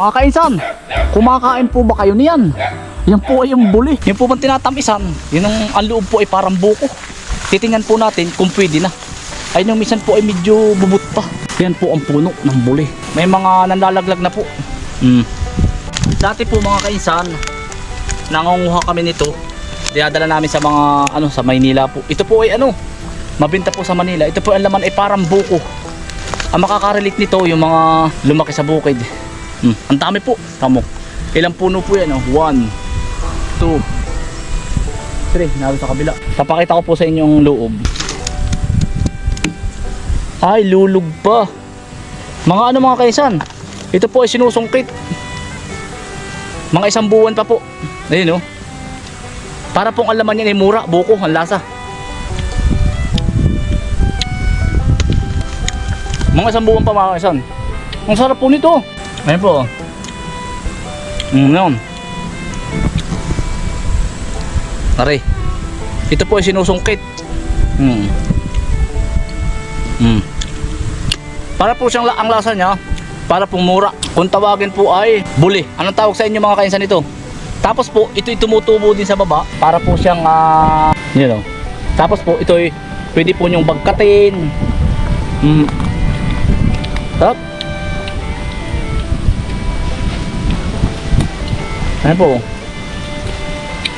Mga kainsan, kumakain po ba kayo niyan? Yan po ay yung buli. Yan po bang tinatamisan? Yan ang, ang po ay parang buko. Titingnan po natin kung pwede na. Ay nung minsan po ay medyo bubut. Yan po ang puno ng buli. May mga nanlalaglag na po. Hmm. Dati po mga kainsan, nangunguha kami nito. Dinadala namin sa mga ano sa Maynila po. Ito po ay ano, mabenta po sa Manila. Ito po ang laman ay parang buko. Ang makakarelate nito yung mga lumaki sa bukid. Hmm, ang dami po. Tamo. Ilang puno po yan? Oh? One, two, three. Nabi sa kabila. Papakita ko po sa inyo yung loob. Ay, lulog pa. Mga ano mga kaisan? Ito po ay sinusungkit. Mga isang buwan pa po. Ayun oh. Para pong alaman yan ay mura, buko, ang lasa. Mga isang buwan pa mga kaisan. Ang sarap po nito. Ayun po. Mm, yun. Tari. Ito po ay sinusungkit. Mm. Mm. Para po siyang ang lasa niya, para pong mura. Kung tawagin po ay buli. Anong tawag sa inyo mga kainsan ito? Tapos po, ito tumutubo din sa baba para po siyang ah, you know. Tapos po, ito ay pwede po niyong bagkatin. Mm. Tap. Ayan po.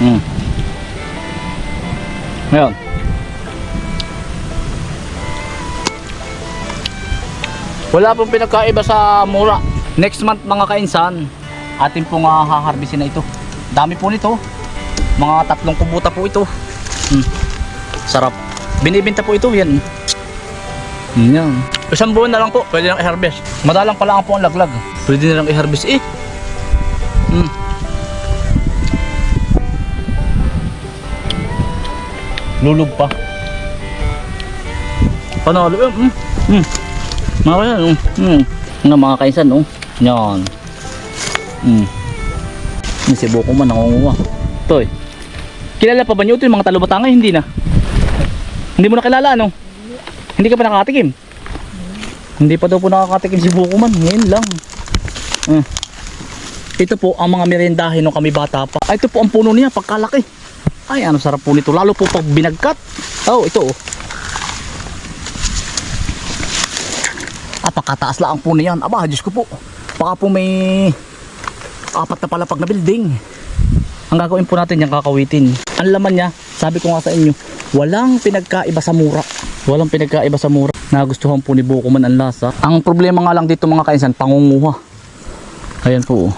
Mm. Ngayon. Wala pong pinagkaiba sa mura. Next month mga kainsan, atin pong uh, haharbisin na ito. Dami po nito. Mga tatlong kubuta po ito. Hmm. Sarap. Binibenta po ito. Yan. Hmm, Yan. Isang buwan na lang po, pwede nang i-harvest. Madalang pala ang po ang laglag. Pwede na lang i-harvest eh. Lulog pa. Panalo. Eh, mm, mm. Mga kaisan, mm, mm. Nga mga kaisan, oh. Yan. Mm. Yung si Boko man, nakunguha. Ito eh. Kilala pa ba niyo ito yung mga talubatanga? Hindi na. Hindi mo na kilala, ano? Hindi ka pa nakakatikim? Hindi pa daw po nakakatikim si Boko man. Ngayon lang. Mm. Ito po ang mga merendahe nung kami bata pa. Ito po ang puno niya, pagkalaki. Ay, ano sarap po nito. Lalo po pag binagkat. Oh, ito oh. Apakataas lang ang puno yan. Aba, Diyos ko po. Baka po may apat na palapag na building. Ang gagawin po natin yung kakawitin. Ang laman niya, sabi ko nga sa inyo, walang pinagkaiba sa mura. Walang pinagkaiba sa mura. Nagustuhan po ni Buko man ang lasa. Ang problema nga lang dito mga kainsan, pangunguha. Ayan po.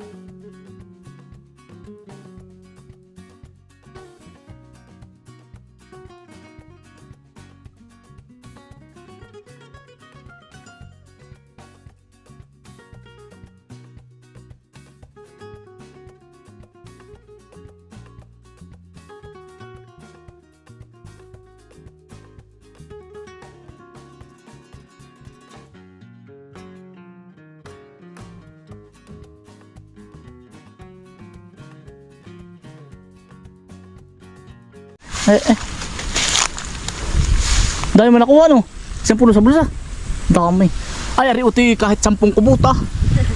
Oh. Yan. Eh, eh. Dahil mo nakuha, no? Isang puno sa bulsa. Dami. Ay, ari uti kahit sampung kubuta.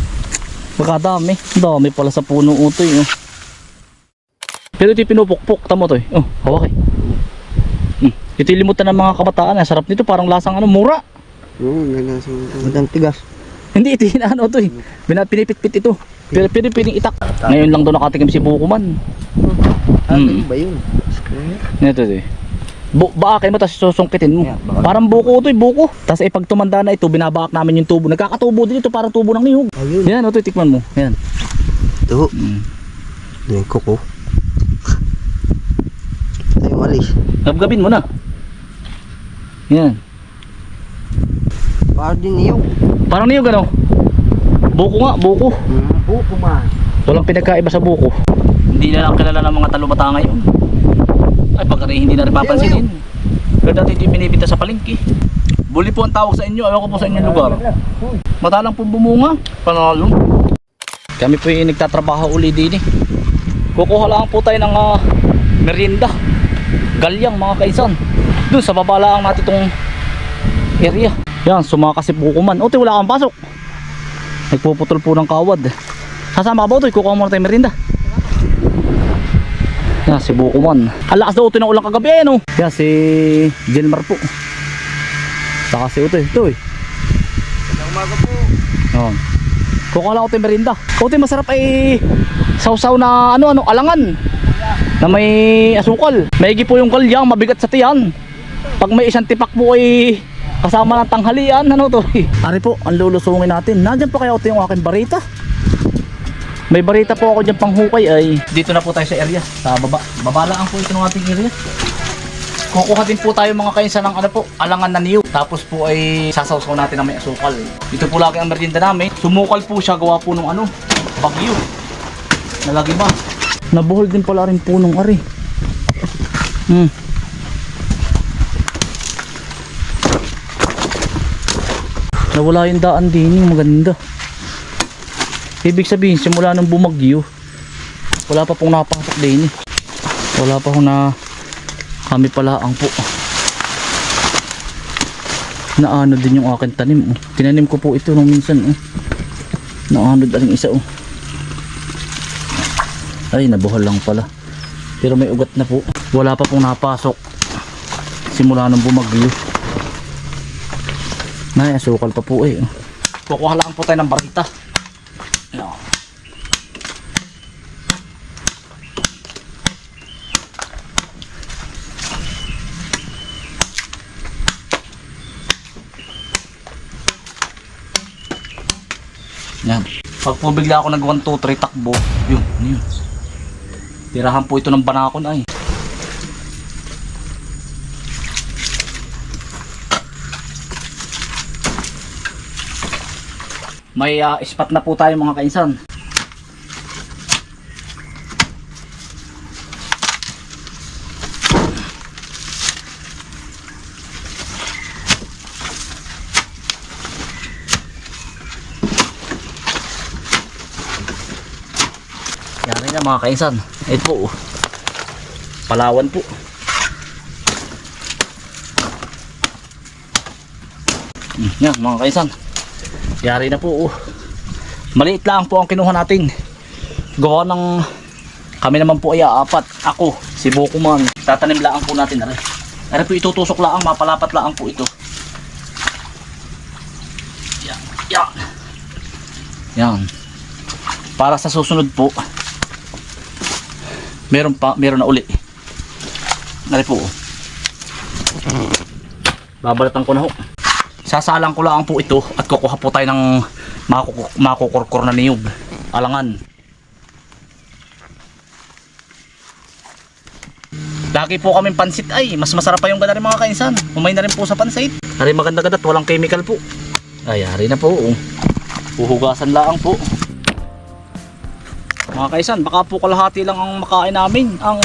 Pagkadami. Dami pala sa puno utoy. Oh. Pero ito yung pinupukpok. Tamo to eh. Oh, hawak eh. Hmm. Ito yung limutan ng mga kabataan. Ang sarap nito. Parang lasang ano, mura. Oo, nalasang ito. Madang tigas. Hindi, ito yung ano to eh. Pinipit-pit ito. Pero pero piling itak. Ngayon lang doon nakatikim si Bukuman. Ah, Hmm. ba yun? Ito to eh. Bu baakin mo tapos susungkitin mo. Yeah, Parang buko to eh, buko. Tapos eh, pag tumanda na ito, binabaak namin yung tubo. Nagkakatubo din ito, parang tubo ng niyog. Ayun. Yan, ito, tikman mo. Yan. Ito. Mm. Ito yung kuko. Ito yung. Gabgabin mo na. Yan. Para din yung. Parang niyog ano? Buko nga, buko. Hmm. Buko man. Walang pinagkaiba sa buko. Hindi na lang kilala ng mga talumata ngayon. Ay, pag rin hindi na rin papansinin. Pero dati hindi binibita sa palengke. Buli po ang tawag sa inyo. Ayaw ko po sa inyong lugar. Matalang pong bumunga. Panalo. Kami po yung nagtatrabaho uli din eh. Kukuha lang po tayo ng ah, merienda. Galyang mga kaisan. Doon sa baba lang natin itong area. Yan, sumakas si Bukuman. O, wala kang pasok. Nagpuputol po ng kawad. Sasama ka ba ito? Kukuha muna tayo merienda. Yan, si Bukuman. Ang lakas daw ito ng ulang kagabi eh, no? Yan, si Jelmar po. Saka si Utoy. Ito eh. umaga po. Yan. Kukuha lang ito yung merienda. Utoy, masarap ay sausaw na ano, ano, alangan. Na may asukal. Maigi po yung galyang, mabigat sa tiyan. Pag may isang tipak po ay kasama ng tanghalian, ano to? Ari po, ang lulusungin natin. Nandiyan pa kaya ito yung aking barita. May barita po ako dyan panghukay ay dito na po tayo sa area sa baba. Baba lang po ito ng ating area. Kukuha din po tayo mga kainsa ng ano po, alangan na niyo. Tapos po ay sasawsaw natin na may asukal. Ito po lagi ang merienda namin. Sumukal po siya gawa po ng ano, bagyo. Nalagi ba? Nabuhol din pala rin po nung ari. Hmm. Nawala yung daan din maganda. Ibig sabihin, simula nung bumagyo, wala pa pong napasok din eh. Wala pa pong na kami pala ang po. Naano din yung aking tanim. Oh. Tinanim ko po ito nung minsan. Oh. Naano din isa. Oh. Ay, nabuhal lang pala. Pero may ugat na po. Wala pa pong napasok. Simula nung bumagyo. Nay, asukal pa po eh. oh. Kukuha lang po tayo ng barita. No. Yan. Pag po bigla ako nag 1, 2, 3 takbo, yun, yun. Tirahan po ito ng banakon ay. May ah, spot na po tayo mga kainsan. Mga kainsan. Ito po. oh. Palawan po. Mm, Yan mga kainsan. Yari na po. oh. Maliit lang po ang kinuha natin. Gawa ng kami naman po ay apat. Ako, si Bokuman. Tatanim lang po natin. Are. Are po itutusok lang, mapalapat lang po ito. Yan. Yan. Yan. Para sa susunod po, meron pa, meron na uli. Nari po. Babalatan ko na ho. Sasalang ko lang po ito at kukuha po tayo ng makukurkur na niyog. Alangan. Lagi po kaming pansit ay, mas masarap pa yung gana rin mga kainsan. Umay na rin po sa pansit. Hari maganda-ganda at walang chemical po. Ay, hari na po. Puhugasan lang po. Mga kaisan, baka po kalahati lang ang makain namin. Ang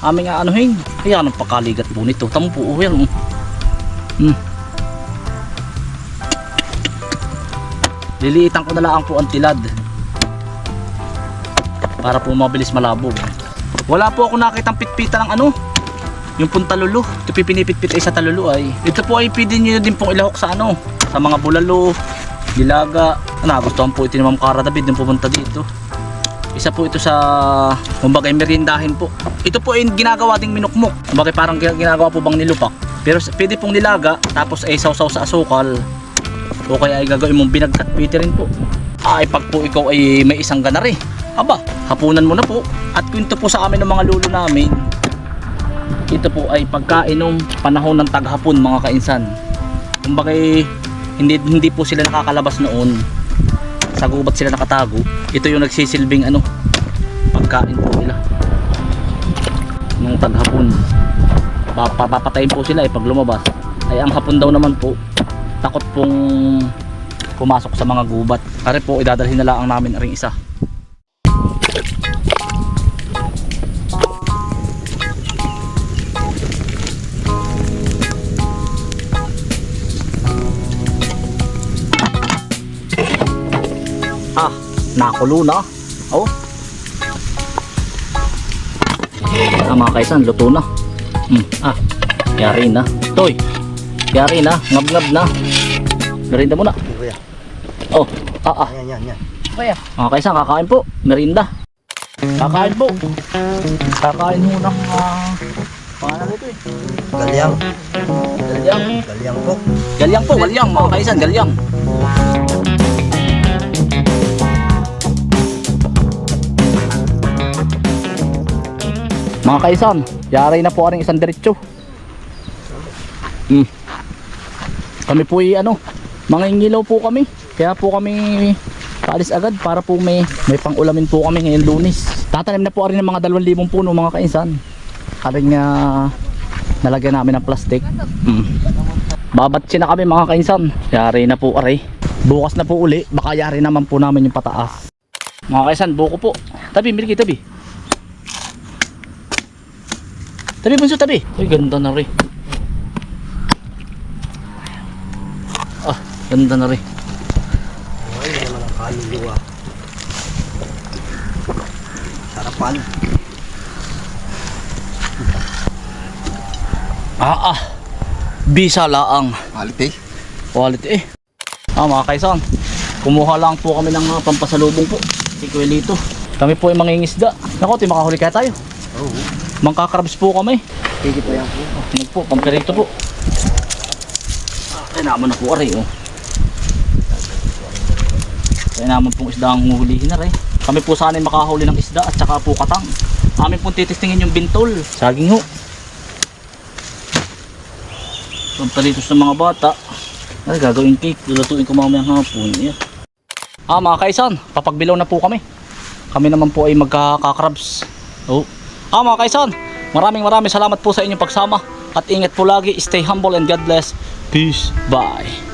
aming aanuhin. Ayan, ang pakaligat po nito. Tamo po, oh, yan. oh. Hmm. Liliitan ko na lang po ang tilad. Para po mabilis malabo. Wala po ako nakitang pitpita ng ano. Yung pong talulu. Ito pipinipitpit ay sa talulu ay. Ito po ay pwede nyo din pong ilahok sa ano. Sa mga bulalo, dilaga. Nagustuhan po ito ni Ma'am Cara David yung pumunta dito. Isa po ito sa, kumbaga merindahin po. Ito po ay ginagawa ding minukmok. Kumbaga parang gina- ginagawa po bang nilupak. Pero pwede pong nilaga, tapos ay sausaw sa asukal. O kaya ay gagawin mong binagkat pwede rin po. Ay pag po ikaw ay may isang ganari. Aba, hapunan mo na po. At kwento po sa amin ng mga lulo namin. Ito po ay pagkain ng panahon ng taghapon mga kainsan. Kumbaga eh, hindi, hindi po sila nakakalabas noon sa gubat sila nakatago? Ito yung nagsisilbing ano pagkain po nila. Nung taghapon Pa- papapatayin po sila eh pag lumabas. Ay ang hapon daw naman po takot pong pumasok sa mga gubat. Pare po idadalhin na lang namin ring isa nakulo na. Oh. Ah mga kaisan luto na. Hmm, ah yari na. Toy yari na ngab ngab na. Merinda muna. Oh ah ah. Yan, yan, yan. mga kaisan kakain po. Merinda. Kakain po. Kakain muna. Uh, pangalan nito eh. Galyang. galyang. Galyang po. galyang po galyang mga kaisan galyang Mga kaisan, yari na po aring isang diretso. Hmm. Kami po ay ano, mangingilaw po kami. Kaya po kami kaalis agad para po may may pang-ulamin po kami ngayon lunes. Tatanim na po rin ng mga 2,000 puno mga kaisan. Karing uh, nalagyan namin ng plastic. Hmm. Babatsi na kami mga kainsan. Yari na po aray. Bukas na po uli. Baka yari naman po namin yung pataas. Mga kainsan, buko po. Tabi, miliki tabi. Tabi bunso tabi. Uy, ganda na rin. Ah, ganda na rin. Ay, naman ang kaluluwa. Sarapan. Ah, ah. Bisa laang. Quality. Quality eh. Ah, mga kaisan. Kumuha lang po kami ng uh, pampasalubong po. Si Kuelito. Kami po ay mangingisda. Naku, ti makahuli kaya tayo. Mangkakrabs po kami. Sige po yan po. Tinig po, pampirito po. Ay naman na po aray oh. Kaya naman pong isda ang huhulihin na rin. Kami po sana makahuli ng isda at saka po katang. Amin pong titistingin yung bintol. Saging ho. Pampalitos ng mga bata. Ay gagawin cake. Lulutuin ko mamayang hapon. Yeah. Ah mga kaisan, papagbilaw na po kami. Kami naman po ay magkakakrabs. Oh. Ah mga kaisan, maraming maraming salamat po sa inyong pagsama. At ingat po lagi, stay humble and God bless. Peace. Bye.